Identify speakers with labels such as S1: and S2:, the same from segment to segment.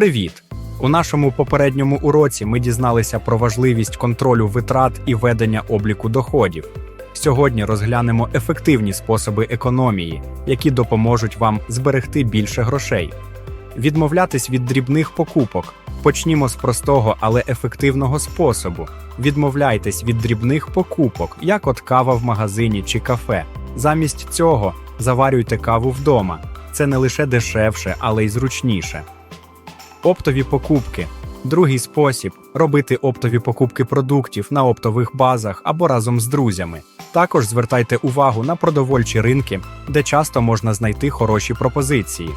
S1: Привіт! У нашому попередньому уроці ми дізналися про важливість контролю витрат і ведення обліку доходів. Сьогодні розглянемо ефективні способи економії, які допоможуть вам зберегти більше грошей. Відмовлятись від дрібних покупок. Почнімо з простого, але ефективного способу. Відмовляйтесь від дрібних покупок, як от кава в магазині чи кафе. Замість цього заварюйте каву вдома. Це не лише дешевше, але й зручніше. Оптові покупки. Другий спосіб робити оптові покупки продуктів на оптових базах або разом з друзями. Також звертайте увагу на продовольчі ринки, де часто можна знайти хороші пропозиції.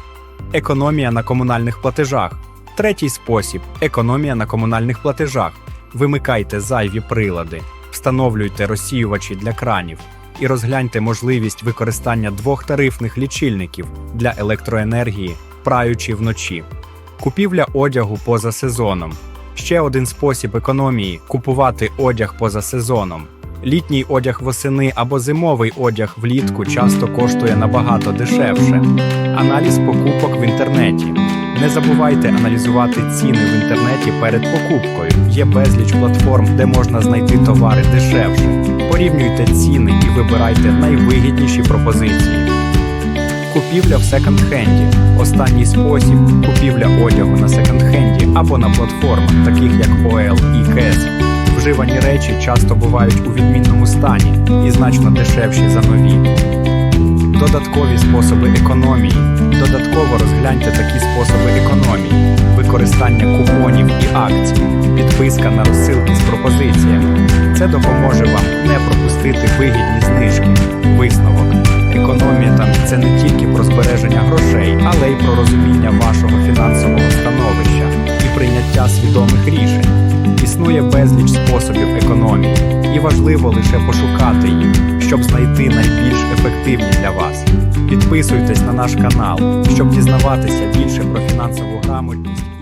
S1: Економія на комунальних платежах. Третій спосіб економія на комунальних платежах. Вимикайте зайві прилади, встановлюйте розсіювачі для кранів і розгляньте можливість використання двох тарифних лічильників для електроенергії, праючи вночі. Купівля одягу поза сезоном. Ще один спосіб економії купувати одяг поза сезоном. Літній одяг восени або зимовий одяг влітку часто коштує набагато дешевше. Аналіз покупок в інтернеті. Не забувайте аналізувати ціни в інтернеті перед покупкою. Є безліч платформ, де можна знайти товари дешевше. Порівнюйте ціни і вибирайте найвигідніші пропозиції. Купівля в секонд-хенді. Останній спосіб купівля одягу на секонд-хенді або на платформах, таких як OL і KS. Вживані речі часто бувають у відмінному стані і значно дешевші за нові. Додаткові способи економії. Додатково розгляньте такі способи економії: використання купонів і акцій, підписка на розсилки з пропозиціями. Це допоможе вам не пропустити вигідні знижки. Висновок. Це не тільки про збереження грошей, але й про розуміння вашого фінансового становища і прийняття свідомих рішень. Існує безліч способів економії, і важливо лише пошукати їх, щоб знайти найбільш ефективні для вас. Підписуйтесь на наш канал, щоб дізнаватися більше про фінансову грамотність